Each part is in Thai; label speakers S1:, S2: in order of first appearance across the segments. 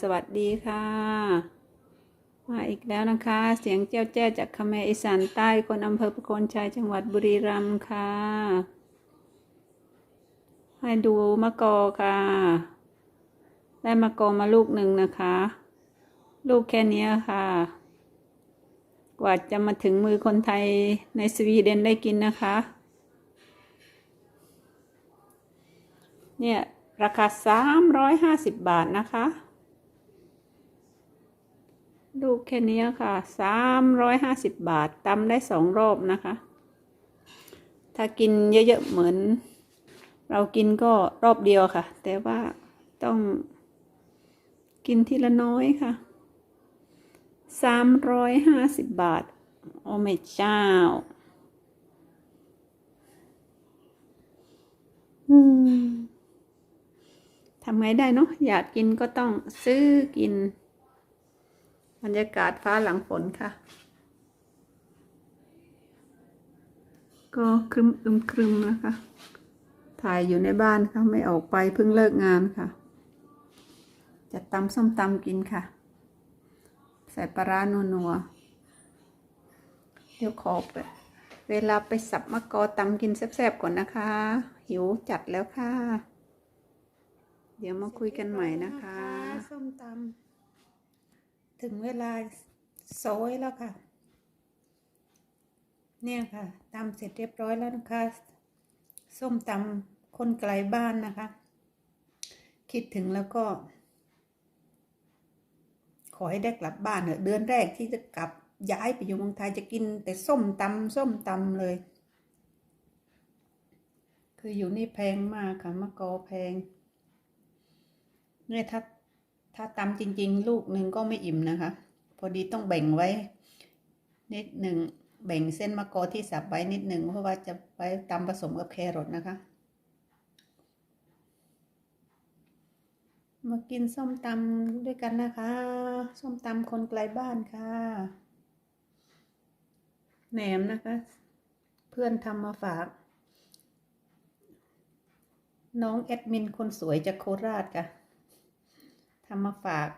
S1: สวัสดีค่ะ มาอีกแล้วนะคะ เสียงเจ้าแจ้จากคำแมอีสานใต้คนอำเภอประโคนชัยจังหวัดบุรีรัมย์ค่ะ ให้ดูมะกอค่ะ ได้มะกอมาลูกหนึ่งนะคะ ลูกแค่นี้ค่ะ กว่าจะมาถึงมือคนไทยในสวีเดนได้กินนะคะ เนี่ยราคา 350 บาทนะคะ ลูกแค่นี้ค่ะ350บาทตำได้สองรอบนะคะ ถ้ากินเยอะๆเหมือน เรากินก็รอบเดียวค่ะ แต่ว่าต้องกินทีละน้อยค่ะ350บาท โอ้ไม่เจ้า อืมทำไงได้เนาะอยากกินก็ต้องซื้อกิน บรรยากาศฟ้าหลังฝนค่ะ ก็ครึมอึมครึมนะคะ ถ่ายอยู่ในบ้านค่ะ ไม่ออกไปเพิ่งเลิกงานค่ะ จะตำส้มตำกินค่ะ ใส่ปลาร้านัวๆเดี๋ยวขอไปเวลาไปสับมะกอตำกินแซ่บๆก่อนนะคะ หิวจัดแล้วค่ะ เดี๋ยวมาคุยกันใหม่นะคะ ส้มตำ ถึงเวลาโซยแล้วค่ะ เนี่ยค่ะตำเสร็จเรียบร้อยแล้วนะคะ ส้มตำคนไกลบ้านนะคะ คิดถึงแล้วก็ ขอให้ได้กลับบ้านเถอะเดือนแรกที่จะกลับย้ายไปอยู่เมืองไทยจะกิน แต่ส้มตำส้มตำเลย คืออยู่นี่แพงมากค่ะมะกอแพงเนี่ยถ้า ถ้าตำจริง ๆ ลูกหนึ่งก็ไม่อิ่มนะคะ พอดีต้องแบ่งไว้ นิดหนึ่งแบ่งเส้นมะกอที่สับไว้นิดหนึ่งเพราะว่าจะไปตำผสมกับแครอทนะคะ มากินส้มตำด้วยกันนะคะ ส้มตำคนไกลบ้านค่ะแหนมนะคะ เพื่อนทำมาฝาก น้องแอดมินคนสวยจากโคราชค่ะ ทำมาฝาก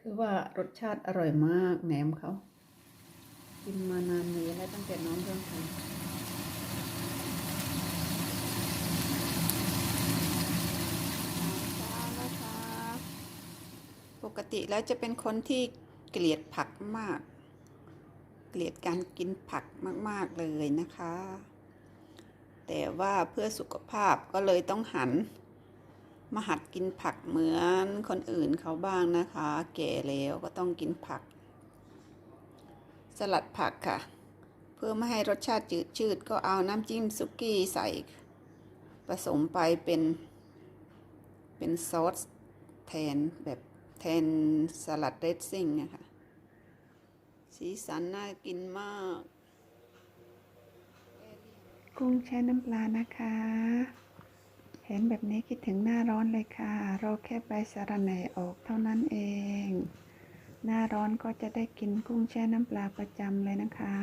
S1: คือว่ารสชาติอร่อยมากแหนมเขา กินมานานนี้แล้วตั้งแต่น้องเริ่มทำปกติแล้วจะเป็นคนที่เกลียดผักมาก เกลียดการกินผักมาก ๆ เลยนะคะ แต่ว่าเพื่อสุขภาพก็เลยต้องหัน มาหัดกินผักเหมือนคนอื่นเขาบ้างนะคะ แก่แล้วก็ต้องกินผัก สลัดผักค่ะ เพื่อไม่ให้รสชาติจืดชืดก็เอาน้ำจิ้มซุกี้ใส่ ผสมไปเป็น เป็นซอสแทนแบบแทนสลัดเรดซิ่งนะคะสีสันน่ากินมาก กุ้งแช่น้ำปลานะคะ เห็นแบบนี้คิดถึงหน้าร้อนเลยค่ะ เรอแค่ใบสะระแหน่ออกเท่านั้นเอง หน้าร้อนก็จะได้กินกุ้งแช่น้ำปลาประจำเลยนะคะ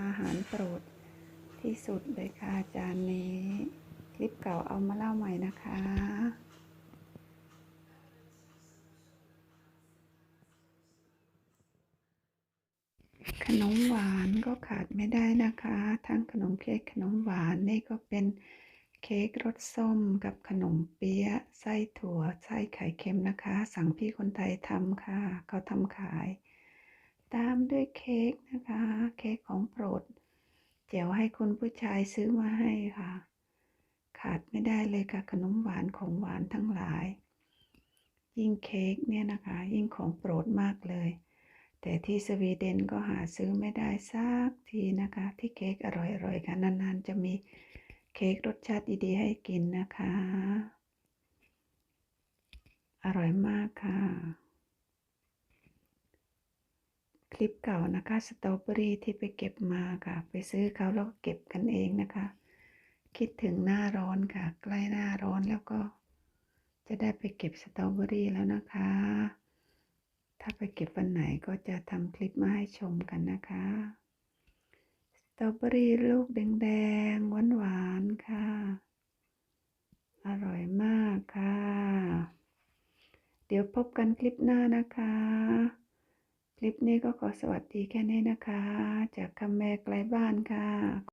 S1: อาหารโปรดที่สุดเลยค่ะจานนี้ คลิปเก่าเอามาเล่าใหม่นะคะขนมหวานก็ขาดไม่ได้นะคะ ทั้งขนมเค้กขนมหวานนี่ก็เป็น เค้กรสส้มกับขนมเปี๊ยะไส้ถั่วไส้ไข่เค็มนะคะ สั่งพี่คนไทยทำค่ะ เขาทำขาย ตามด้วยเค้กนะคะ เค้กของโปรดเจียวให้คุณผู้ชายซื้อมาให้ค่ะ ขาดไม่ได้เลยค่ะขนมหวานของหวานทั้งหลาย ยิ่งเค้กเนี่ยนะคะ ยิ่งของโปรดมากเลย แต่ที่สวีเดนก็หาซื้อไม่ได้สักทีนะคะ ที่เค้กอร่อยๆค่ะนานๆจะมี เค้กรสชาติดีๆให้กินนะคะ อร่อยมากค่ะ คลิปเก่านะคะสตรอเบอรี่ที่ไปเก็บมาค่ะ ไปซื้อเขาแล้วก็เก็บกันเองนะคะ คิดถึงหน้าร้อนค่ะ ใกล้หน้าร้อนแล้วก็ จะได้ไปเก็บสตรอเบอรี่แล้วนะคะ ถ้าไปเก็บวันไหนก็จะทำคลิปมาให้ชมกันนะคะ ตรอเบอรี่ลูกแดงๆหวานๆค่ะ อร่อยมากค่ะ
S2: เดี๋ยวพบกันคลิปหน้านะคะ คลิปนี้ก็ขอสวัสดีแค่นี้นะคะ จากคำแม่ไกลบ้านค่ะ